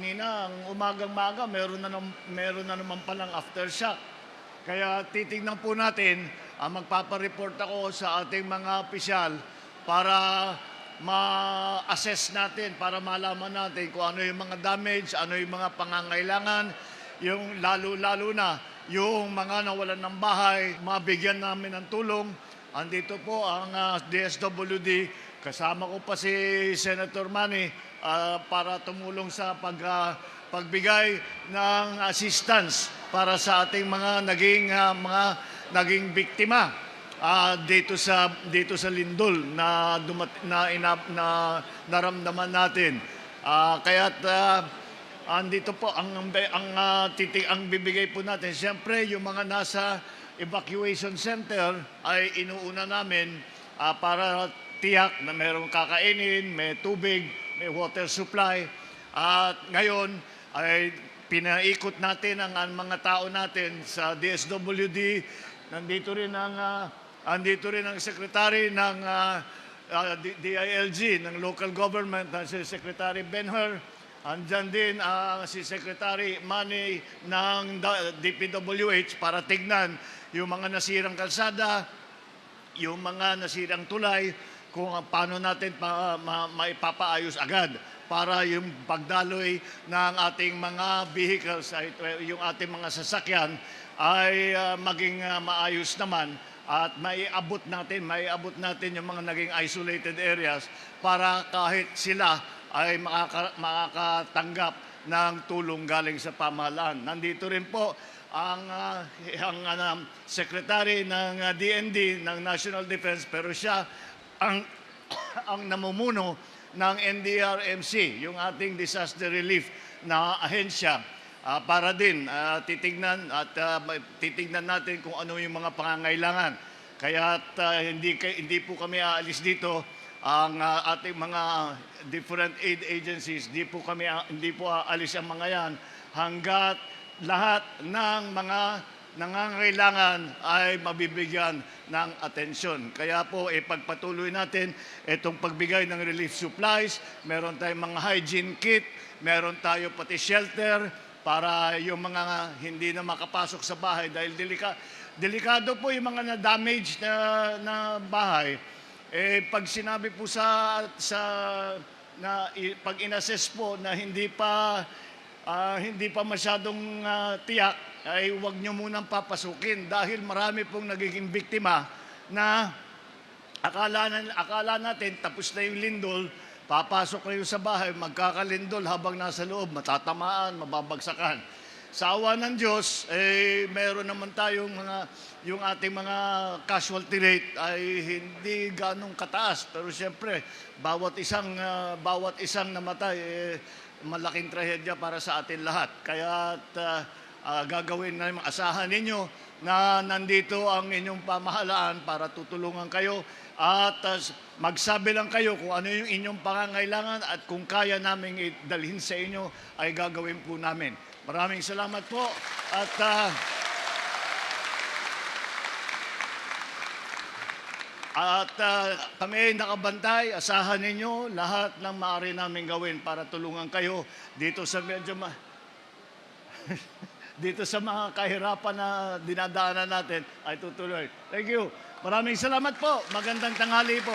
kanina, ang umagang-maga, meron na, meron na naman palang aftershock. Kaya titignan po natin, uh, magpapareport ako sa ating mga opisyal para ma-assess natin, para malaman natin kung ano yung mga damage, ano yung mga pangangailangan, yung lalo-lalo na yung mga nawalan ng bahay, mabigyan namin ng tulong. Andito po ang ah, DSWD, kasama ko pa si Senator Manny ah, para tumulong sa pag, ah, pagbigay ng assistance para sa ating mga naging ah, mga naging biktima ah, dito sa dito sa Lindol na dumat, na, ina- na naramdaman natin. Ah, kaya't ah, andito po ang ang ang, ah, titig ang bibigay po natin. Siyempre yung mga nasa evacuation center ay inuuna namin ah, para tiyak na mayroong kakainin, may tubig, may water supply. At ngayon ay pinaikot natin ang, ang mga tao natin sa DSWD. Nandito rin ang ah, andito rin ang secretary ng ah, ah, D- DILG ng local government, na si Secretary Benher. Andyan din ang si Secretary Manny ng DPWH para tignan yung mga nasirang kalsada, yung mga nasirang tulay, kung paano natin pa, ma, maipapaayos agad para yung pagdaloy ng ating mga vehicles, ay, yung ating mga sasakyan ay ah, maging ah, maayos naman at maiabot natin, maiabot natin yung mga naging isolated areas para kahit sila ay makaka, makakatanggap ng tulong galing sa pamahalaan. Nandito rin po ang, ah, ang ah, secretary ng ah, DND ng National Defense pero siya ang ang namumuno ng NDRMC, yung ating disaster relief na ahensya ah, para din ah, titignan at may- titignan natin kung ano yung mga pangangailangan. Kaya hindi kay- hindi po kami aalis dito ang ah, ating mga different aid agencies, di po kami ah, hindi po aalis ang mga yan hanggat lahat ng mga nangangailangan ay mabibigyan ng atensyon. Kaya po, ipagpatuloy natin itong pagbigay ng relief supplies. Meron tayong mga hygiene kit, meron tayo pati shelter para yung mga hindi na makapasok sa bahay dahil delika, delikado po yung mga na-damage na, na bahay. Eh, pag sinabi po sa, sa na pag inassess po na hindi pa ah, hindi pa masyadong ah, tiyak, ay huwag nyo munang papasukin dahil marami pong nagiging biktima na akala, na, akala natin tapos na yung lindol, papasok kayo sa bahay, magkakalindol habang nasa loob, matatamaan, mababagsakan. Sa awa ng Diyos, eh, meron naman tayong mga, yung ating mga casualty rate ay hindi ganong kataas. Pero siyempre, bawat isang, ah, bawat isang namatay, eh, malaking trahedya para sa atin lahat. Kaya uh, uh, gagawin na asahan ninyo na nandito ang inyong pamahalaan para tutulungan kayo at uh, magsabi lang kayo kung ano yung inyong pangangailangan at kung kaya namin dalhin sa inyo ay gagawin po namin. Maraming salamat po at uh, At ah, kami ay nakabantay, asahan ninyo lahat ng maaari namin gawin para tulungan kayo dito sa medyo ma- dito sa mga kahirapan na dinadaanan natin ay tutuloy. Thank you. Maraming salamat po. Magandang tanghali po.